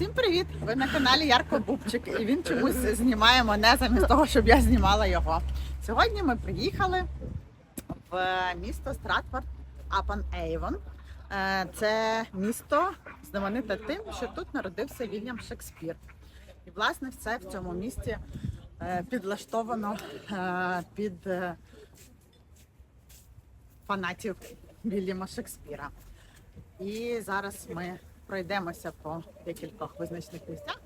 Всім привіт! Ви на каналі Ярко Бубчик, і він чомусь знімає мене замість того, щоб я знімала його. Сьогодні ми приїхали в місто Стратфорд Апан Ейвон. Е, Це місто знамените тим, що тут народився Вільям Шекспір. І власне все в цьому місті е, підлаштовано е, під фанатів Вільяма Шекспіра. І зараз ми пройдемося по декількох визначних місцях.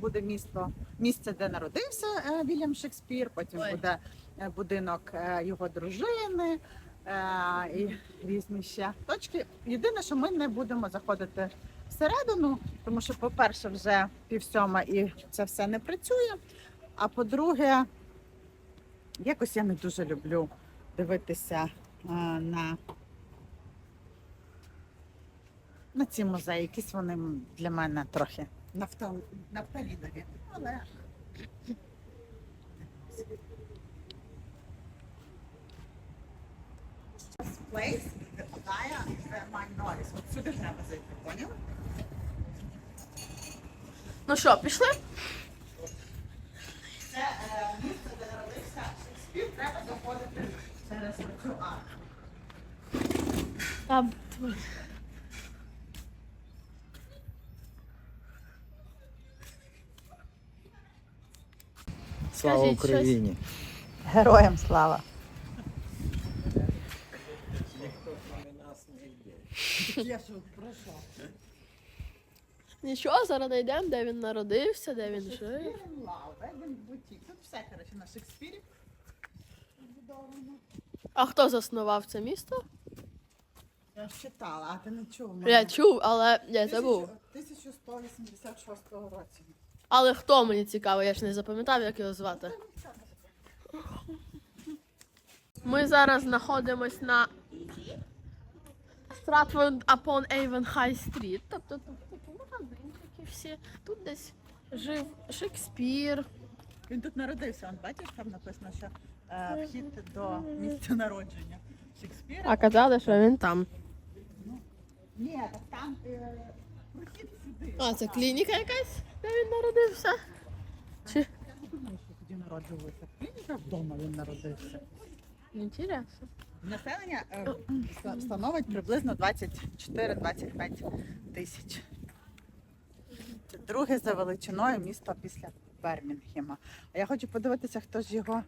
Буде місто, місце, де народився е, Вільям Шекспір, потім Ой. буде е, будинок е, його дружини і різні ще точки. Єдине, що ми не будемо заходити всередину, тому що, по-перше, вже півсьома і це все не працює. А по-друге, якось я не дуже люблю дивитися на на ці музеї. Якісь вони для мене трохи нафтал... нафталінові. Але Place. От сюди треба зайти, поняв? Ну що, пішли? Це е, місце, де народився Шекспір, треба заходити через цю арку. Там. Слава Скажіть щось. Україні! Героям слава! Нічого, зараз знайдемо, де він народився, де він жив. Бутік. Тут все, коротше, на Шекспірі. А хто заснував це місто? Я ж читала, а ти не чув мене. Я чув, але я забув. 1186 році. Але хто мені цікаво, я ж не запам'ятав, як його звати. Ми зараз знаходимось на Stratford upon Avon High Street. Тобто тут такі магазинчики всі. Тут десь жив Шекспір. Він тут народився, он бачиш, там написано, що е, вхід до місця народження Шекспіра. А казали, що він там. Ні, так там е, прохід. А, це клініка якась, де він народився? Чи тоді народжувалися. Клініка вдома він народився. інтересно? Населення е, становить приблизно 24-25 тисяч. Це друге за величиною місто після Бермінгема. А я хочу подивитися, хто ж його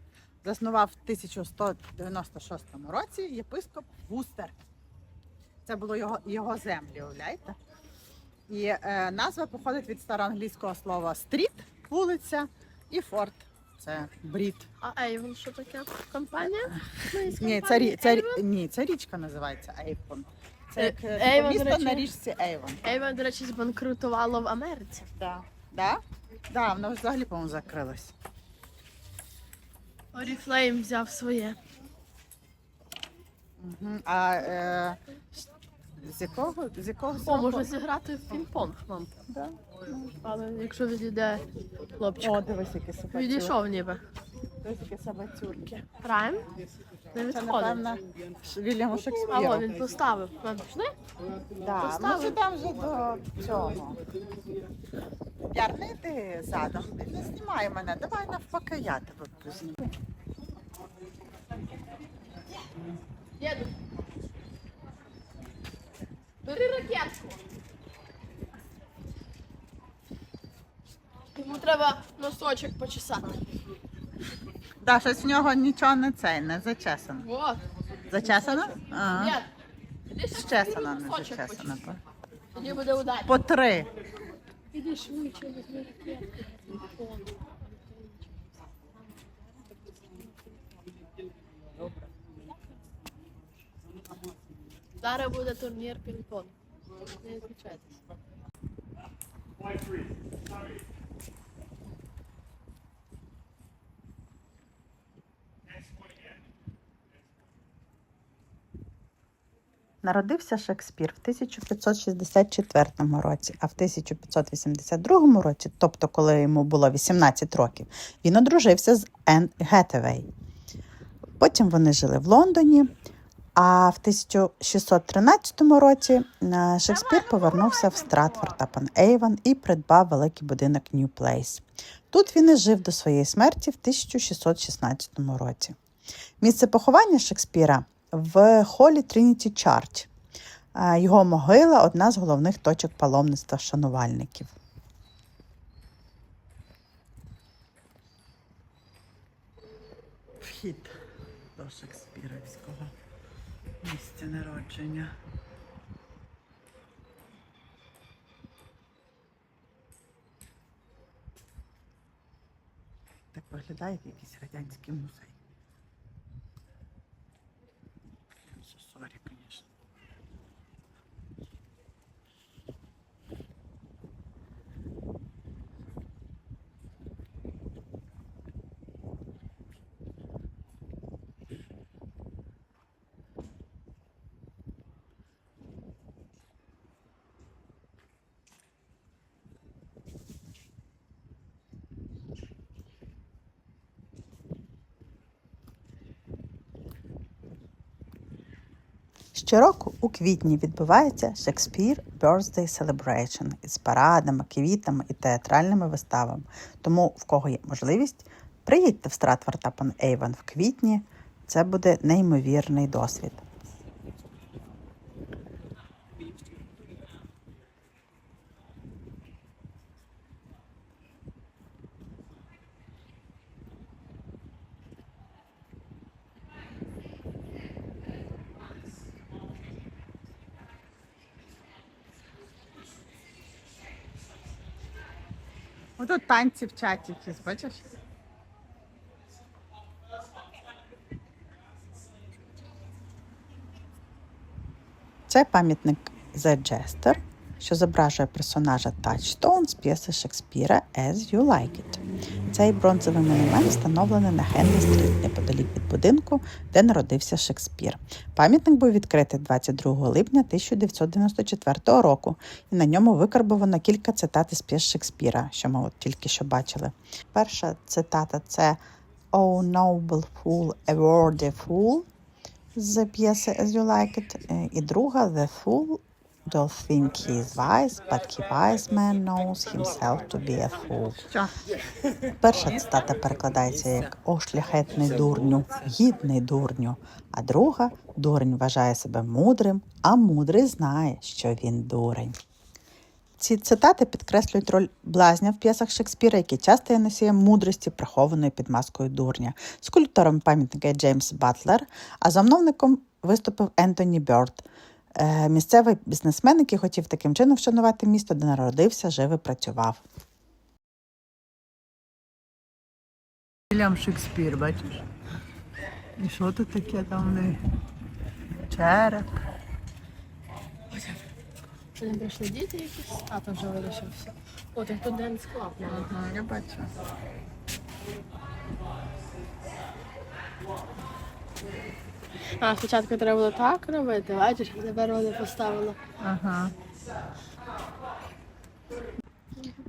заснував в 1196 році. Єпископ Вустер. Це було його, його землі, уявляєте? І е, назва походить від староанглійського слова стріт, вулиця, і форт. Це брід. А Avon що таке? Компанія? Ні, це, рі- це, рі- ні, це річка називається Ейвон. Це Е, як е, Avon, місто речі. на річці Ейвон. Avon, до речі, збанкрутувало в Америці. Да. Да? Да, воно взагалі, по-моєму, закрилось. Oriflame взяв своє. Угу. А е, з якого? З якого О, сроку? можна зіграти в пінг-понг, мам. Да. Але якщо відійде хлопчик. О, дивись, які собачурки. Відійшов ніби. Дивись, які собацюрки. Граємо? Не Це, відходить. напевно, Ш- Вільяму Шекспіру. о, він поставив. Мам, пішли? Да, поставив. ж йдемо вже до цього. Яр, не йди задом, не знімай мене, давай навпаки я тебе позніму. Їду. Бери ракетку. Йому треба носочок почесати. Да, щось в нього нічого не цей, не зачесано. Вот. Зачесано? Ага. Щесано, бери не зачесано. Тоді буде удача. По три. Іди швидше, візьми ракетку. Зараз буде турнір пінг-понг. Не відключайтесь. Народився Шекспір в 1564 році, а в 1582 році, тобто коли йому було 18 років, він одружився з Енн Гетевей. Потім вони жили в Лондоні, А в 1613 році е, Шекспір повернувся в Стратфорд апон Ейвон і придбав великий будинок New Place. Тут він і жив до своєї смерті в 1616 році. Місце поховання Шекспіра в холі Трініті Чарч. Е, Його могила одна з головних точок паломництва шанувальників. Вхід до Шекспірівського місця народження. Так виглядає якийсь радянський музей. Щороку у квітні відбувається Shakespeare Birthday Celebration із парадами, квітами і театральними виставами. Тому, в кого є можливість, приїдьте в Стратфорд апон Ейвен в квітні. Це буде неймовірний досвід. Отут танці в чаті якісь, бачиш? Це пам'ятник The Jester, що зображує персонажа Touchstone з п'єси Шекспіра As You Like It. Цей бронзовий монумент встановлений на Генрі Стріт неподалік від будинку, де народився Шекспір. Пам'ятник був відкритий 22 липня 1994 року, і на ньому викарбовано кілька цитат із п'єс Шекспіра, що ми от тільки що бачили. Перша цитата це «Oh noble fool, a worthy fool» з п'єси As You Like It. Е, І друга The Fool doth think he is wise, but he wise man knows himself to be a fool. Перша цитата перекладається як О, шляхетний дурню, гідний дурню. А друга дурень вважає себе мудрим, а мудрий знає, що він дурень. Ці цитати підкреслюють роль блазня в п'єсах Шекспіра, який часто є носієм мудрості, прихованої під маскою дурня. Скульптором пам'ятника Джеймс Батлер, а замовником виступив Ентоні Бьорд, е, місцевий бізнесмен, який хотів таким чином вшанувати місто, де народився, жив і працював. Вільям Шекспір, бачиш? І що тут таке там в неї? Череп. Це не прийшли діти якісь, а то вже вирішився. О, так тут Денс Клаб. Ага, я бачу. А, спочатку треба було так робити, бачиш, а тепер вони поставили. Ага.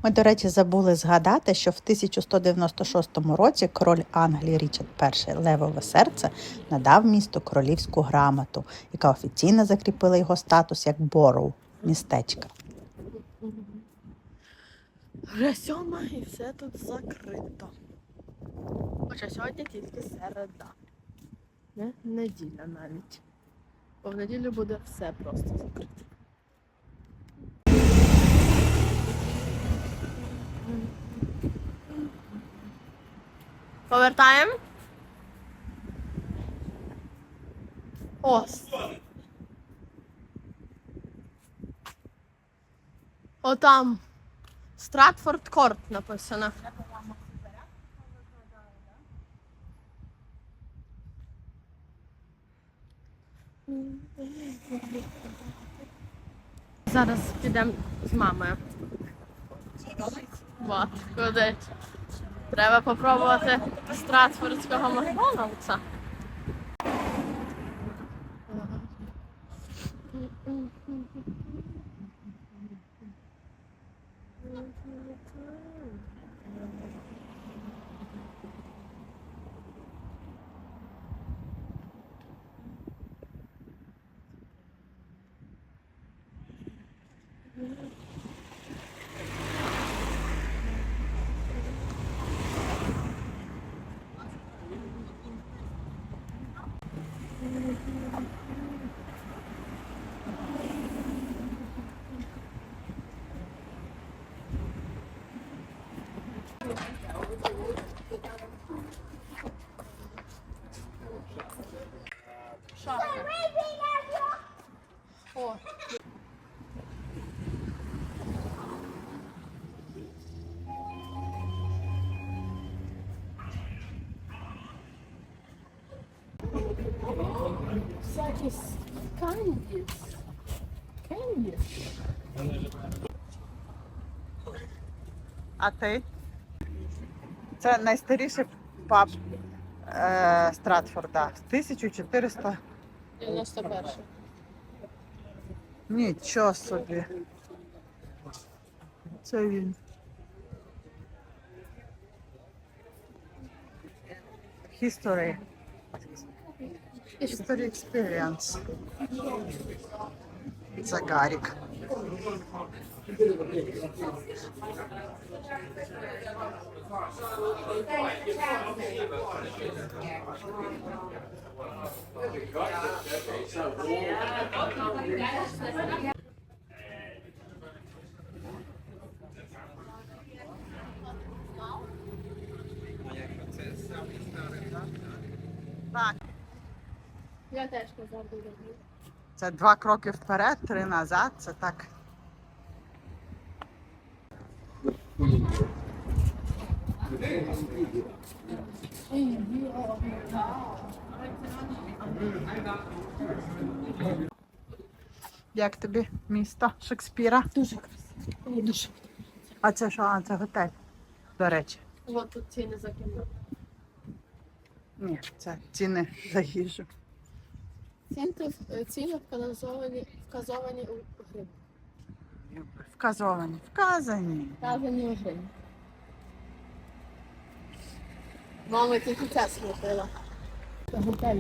Ми, до речі, забули згадати, що в 1196 році король Англії Річард І Левове серце надав місту королівську грамоту, яка офіційно закріпила його статус як бороу містечка. Вже сьома і все тут закрито. Хоча сьогодні тільки середа. Не неділя навіть. Бо в неділю буде все просто закрите. Повертаємо. Ось. Отам. Стратфорд Корт написано. Зараз підемо з мамою. Вот, куди? Треба попробувати стратфордського Макдональдса. Якісь кандіс. Кандіс. А ти? Це найстаріший паб е, Стратфорда. З 1400. 91. Нічого собі. Це він. History. History experience. Це Я теж казав дуже. Це два кроки вперед, три назад. Це так. Як тобі місто Шекспіра? Дуже красиво. Дуже. А це що? А це готель. До речі. От тут ціни за кімнату. Ні, це ціни за їжу. Ціни, ціни вказовані, вказовані у гривні. Вказовані. Вказані. Вказані у гривні. Мама тільки це слухала. Готель.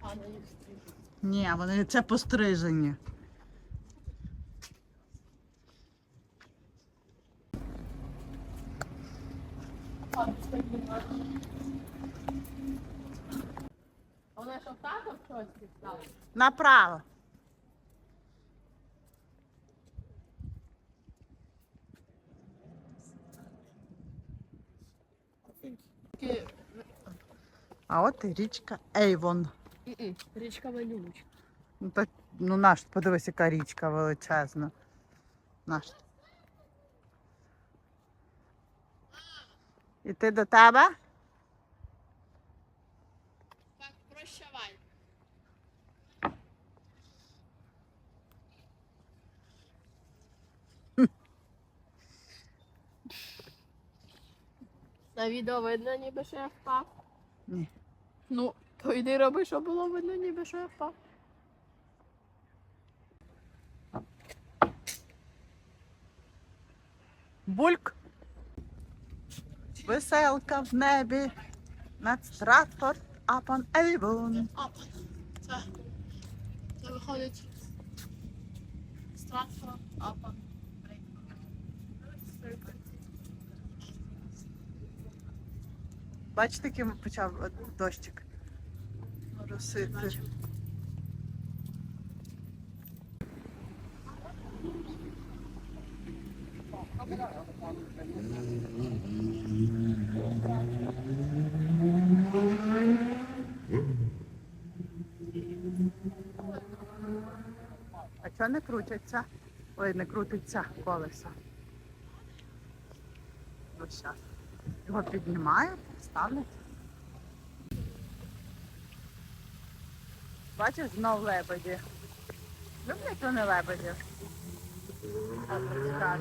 А, на їх стрій. Ні, вони це пострижені. Вона що так щось підстала? Направо. Тільки А от і річка Ейвон. річка Валюч. Ну, так, ну наш, подивись, яка річка величезна. Наш. Іти до тебе? Так, прощавай. На відео видно, ніби що я впав. Ні. Ну, то йди роби, що було видно, ніби що я впав. Бульк. Веселка в небі. Над Стратфорд апон Ейвон. А, це, це виходить Стратфорд, Апа, Бачите, яким почав дощик росити. А чого не крутяться? Ой, не крутиться колесо. Ось зараз. Його піднімають, ставлять. Бачиш, знов лебеді. Люблять вони лебедів. Так,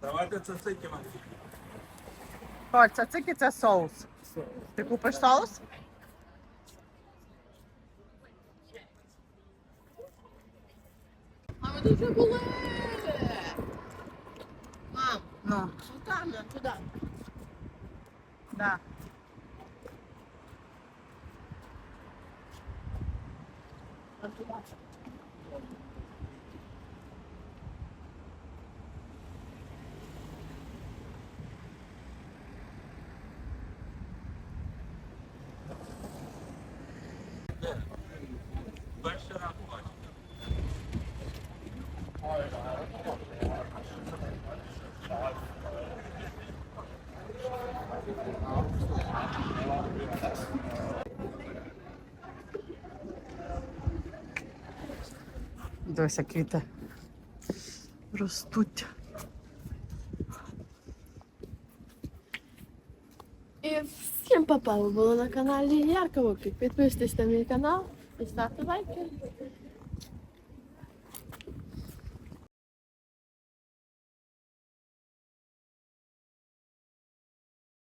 Давайте це цикимо. Коль, це цики, це соус. Ти купиш соус? А ми тут вже були. Мам, Ну, там, туди. Да. А туди. Перший Дивися, квіти ростуть. І всім папа, було на каналі Ярковоки. Підписуйтесь на мій канал і ставте лайки.